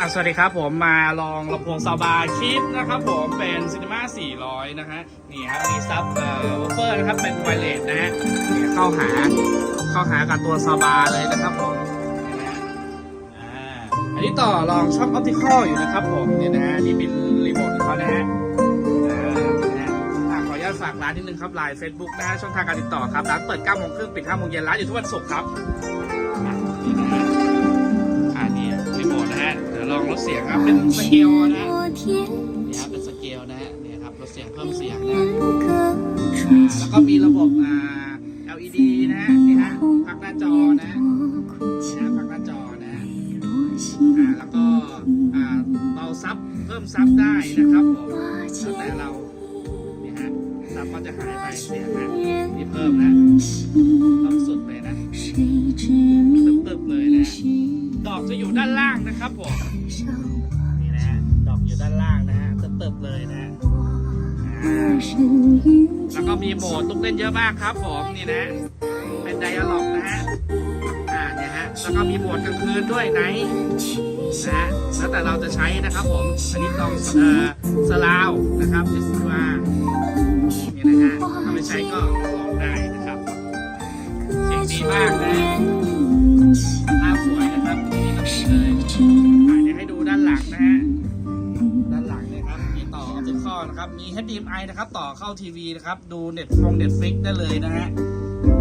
อะสวัสดีครับผมมาลองลำโพงซาบาคิดนะครับผมเป็นซินีมา400 นะฮะนี่ครับมีซับเอ่อวอเฟอร์นะครับเป็นไวเลสนะฮะนี่เข้าหาเข้าหากับตัวซาบาเลยนะครับผมนะฮะอ่าอันนี้ต่อลองช่องออปติคอลอยู่นะครับผมเนี่ยนะฮะนี่เป็นรีโมทของเขานะฮะอ่านี่นะฮะอะขออนุญาตฝากร้านนิดนึงครับไลน์เฟซบุ๊กนะฮะช่องทางการติดต่อครับร้านเปิด9โมงครึ่งปิด5โมงเย็นร้านอยู่ทุกวันศุกร์ครับ ลองลดเสียงครับเป็นสเกลนะฮะนี่ครับเป็นสเกลนะฮะนี่ครับลดเสียงเพิ่มเสียงนะฮะอ่าแล้วก็มีระบบอ่า LED นะฮะนี่ฮะพักหน้าจอนะฮะนี่ฮะพักหน้าจอนะฮะอ่าแล้วก็อ่าเบาซับเพิ่มซับได้นะครับผมแล้วแต่เรานี่ฮะซับก็จะหายไปเสียงนะนี่เพิ่มนะเพิ่ม อกจะอยู่ด้านล่างนะครับผมนี่นะดอกอยู่ด้านล่างนะฮะเติบๆเลยนะฮะแล้วก็มีโหมดตุกเล่นเยอะมากครับผมนี่นะ เป็นไดอะล็อกนะฮะอ่าเนี่ยฮะแล้วก็มีโหมดกลางคืนด้วยไนนะฮะแล้วแต่เราจะใช้นะครับผมอันนี้ต้องเอ่อสลาวนะครับเอสมานี่นะฮะถ้าไม่ใช้ก็ลองได้นะครับเสียงดีมากนะ นะครับ มี HDMI นะครับ ต่อเข้าทีวีนะครับ ดูเน็ตฟงเน็ตฟิกได้เลยนะฮะ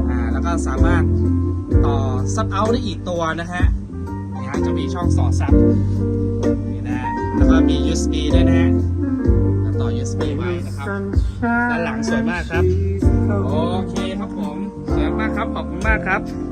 อ่า แล้วก็สามารถต่อซับเอาได้อีกตัวนะฮะนี่ฮะจะมีช่องสอดซับนี่นะฮะแล้วก็มี USB ด้วยนะฮะต่อ USB ไว้นะครับ ด้านหลังสวยมากครับ โอเคครับผม สวยมากครับ ขอบคุณมากครับ